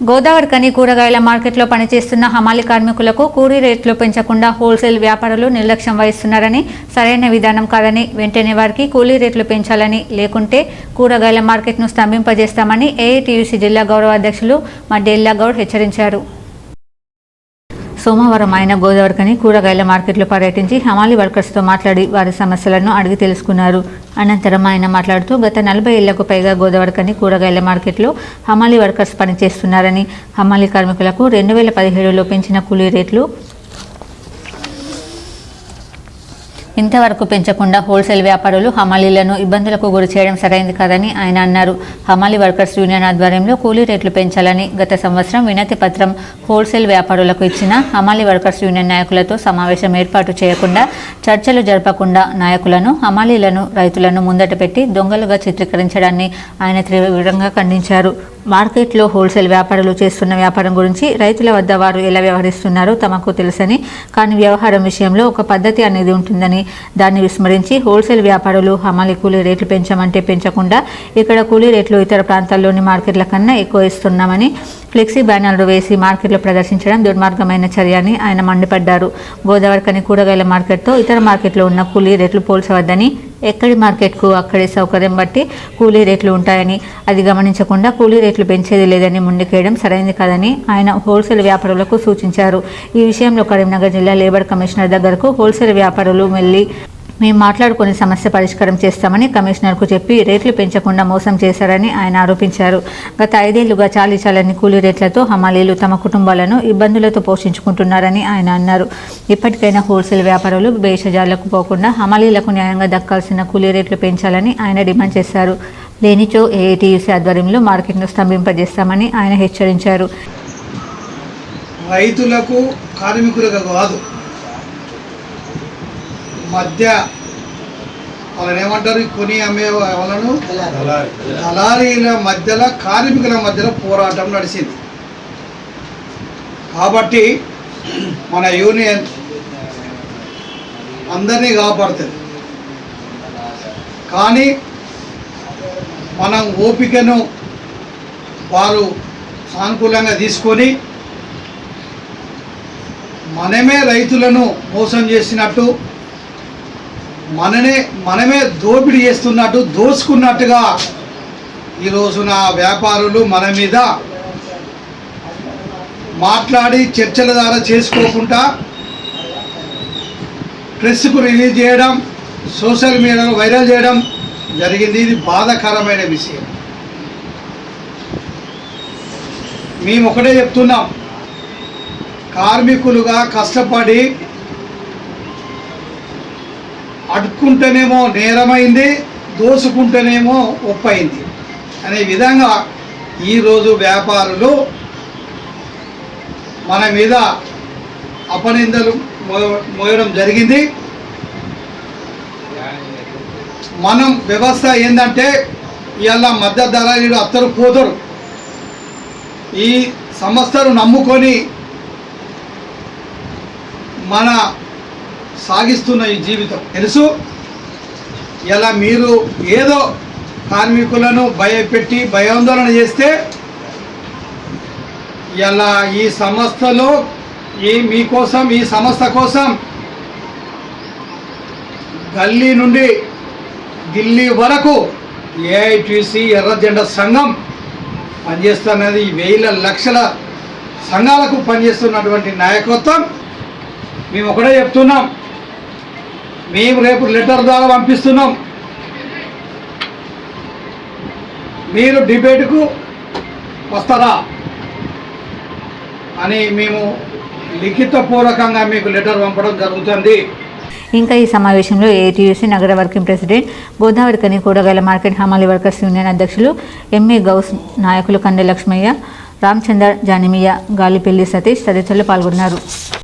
గోదావరి కని కూరగాయల మార్కెట్లో పనిచేస్తున్న హమాలి కార్మికులకు కూలీ రేట్లు పెంచకుండా హోల్సేల్ వ్యాపారులు నిర్లక్ష్యం వహిస్తున్నారని సరైన విధానం కాదని వెంటనే వారికి కూలీ రేట్లు పెంచాలని లేకుంటే కూరగాయల మార్కెట్ను స్తంభింపజేస్తామని ఏఐటీయూసీ జిల్లా గౌరవ అధ్యక్షులు మడ్డెల్లా గౌడ్ హెచ్చరించారు. సోమవారం ఆయన గోదావరికని కూరగాయల మార్కెట్లో పర్యటించి హమాలి వర్కర్స్తో మాట్లాడి వారి సమస్యలను అడిగి తెలుసుకున్నారు. అనంతరం ఆయన మాట్లాడుతూ గత నలభై ఏళ్ళకు పైగా గోదావరికని కూరగాయల మార్కెట్లో హమాలి వర్కర్స్ పనిచేస్తున్నారని హమాలి కార్మికులకు రెండు వేల పదిహేడులో పెంచిన కూలీ రేట్లు ఇంతవరకు పెంచకుండా హోల్సేల్ వ్యాపారులు హమాలీలను ఇబ్బందులకు గురి చేయడం సరైంది కాదని ఆయన అన్నారు. హమాలీ వర్కర్స్ యూనియన్ ఆధ్వర్యంలో కూలీ రేట్లు పెంచాలని గత సంవత్సరం వినతి పత్రం హోల్సేల్ వ్యాపారులకు ఇచ్చిన హమాలీ వర్కర్స్ యూనియన్ నాయకులతో సమావేశం ఏర్పాటు చేయకుండా చర్చలు జరపకుండా నాయకులను హమాలీలను రైతులను ముందట పెట్టి దొంగలుగా చిత్రీకరించడాన్ని ఆయన తీవ్రంగా ఖండించారు. మార్కెట్లో హోల్సేల్ వ్యాపారులు చేస్తున్న వ్యాపారం గురించి రైతుల వద్ద వారు ఎలా వ్యవహరిస్తున్నారో తమకు తెలుసని కానీ వ్యవహారం విషయంలో ఒక పద్ధతి అనేది ఉంటుందని దాన్ని విస్మరించి హోల్సేల్ వ్యాపారులు హమాలి కూలీ రేట్లు పెంచమంటే పెంచకుండా ఇక్కడ కూలీ రేట్లు ఇతర ప్రాంతాల్లోని మార్కెట్ల కన్నా ఎక్కువ ఇస్తున్నామని ఫ్లెక్సీ బ్యానర్లు వేసి మార్కెట్లో ప్రదర్శించడం దుర్మార్గమైన చర్య అని ఆయన మండిపడ్డారు. గోదావరి కని కూరగాయల మార్కెట్తో ఇతర మార్కెట్లో ఉన్న కూలీ రేట్లు పోల్చవద్దని ఎక్కడి మార్కెట్కు అక్కడి సౌకర్యం బట్టి కూలీ రేట్లు ఉంటాయని అది గమనించకుండా కూలీ రేట్లు పెంచేది లేదని ముందుకేయడం సరైనది కాదని ఆయన హోల్సేల్ వ్యాపారులకు సూచించారు. ఈ విషయంలో కరీంనగర్ జిల్లా లేబర్ కమిషనర్ దగ్గరకు హోల్సేల్ వ్యాపారులు మళ్ళీ మేము మాట్లాడుకుని సమస్య పరిష్కారం చేస్తామని కమిషనర్కు చెప్పి రేట్లు పెంచకుండా మోసం చేశారని ఆయన ఆరోపించారు. గత ఐదేళ్ళుగా చాలీ చాలని కూలీ రేట్లతో హమాలీలు తమ కుటుంబాలను ఇబ్బందులతో పోషించుకుంటున్నారని ఆయన అన్నారు. ఇప్పటికైనా హోల్సేల్ వ్యాపారులు భేషజాలకు పోకుండా హమాలీలకు న్యాయంగా దక్కాల్సిన కూలీ రేట్లు పెంచాలని ఆయన డిమాండ్ చేశారు. లేనిచో ఏఐటీయూసీ ఆధ్వర్యంలో మార్కెట్ను స్తంభింపజేస్తామని ఆయన హెచ్చరించారు. రైతులకు కార్మికులకు కాదు మధ్య వాళ్ళని ఏమంటారు కొని అమ్మే వాళ్ళను? దళారీల మధ్యలో కార్మికుల మధ్యలో పోరాటం నడిచింది. కాబట్టి మన యూనియన్ అందరినీ కాపాడుతుంది. కానీ మనం ఓపికను వారు సానుకూలంగా తీసుకొని మనమే రైతులను మోసం చేసినట్టు మననే మనమే దోపిడీ చేస్తున్నట్టు దోచుకున్నట్టుగా ఈ నా వ్యాపారులు మన మీద మాట్లాడి చర్చల ద్వారా చేసుకోకుండా ప్రెస్కు రిలీజ్ చేయడం సోషల్ మీడియాలో వైరల్ చేయడం జరిగింది. ఇది బాధాకరమైన విషయం. మేము ఒకటే చెప్తున్నాం. కార్మికులుగా కష్టపడి అడుక్కుంటేనేమో నేరమైంది దోసుకుంటేనేమో ఒప్పైంది. అనే విధంగా ఈరోజు వ్యాపారులు మన మీద అపనిందలు మోయడం జరిగింది. మనం వ్యవస్థ ఏంటంటే ఇవాళ మధ్య దళారీలు అత్తరు పోతారు. ఈ సంస్థను నమ్ముకొని మన సాగిస్తున్న ఈ జీవితం. తెలుసు? ఇలా మీరు ఏదో కార్మికులను భయపెట్టి భయాందోళన చేస్తే ఇలా ఈ సంస్థలో ఈ మీకోసం ఈ సంస్థ కోసం గల్లీ నుండి ఢిల్లీ వరకు ఏఐటీసీ ఎర్రజెండ సంఘం పనిచేస్తున్నది. వేల లక్షల సంఘాలకు పనిచేస్తున్నటువంటి నాయకత్వం. మేము ఒకటే చెప్తున్నాం. మేము రేపు లెటర్ ద్వారా పంపిస్తున్నాం. మీరు డిబేట్కు వస్తారా? అని మేము లిఖితపూర్వకంగా మీకు లెటర్ పంపడం జరుగుతుంది. ఇంకా ఈ సమావేశంలో ఏటీయూసీ నగర వర్కింగ్ ప్రెసిడెంట్ గోదావరి కని కూరగాయల మార్కెట్ హమాలి వర్కర్స్ యూనియన్ అధ్యక్షులు ఎంఏ గౌస్ నాయకులు కండె లక్ష్మయ్య రామచందర్ జానిమియ గాలిపెల్లి సతీష్ తదితరులు పాల్గొన్నారు.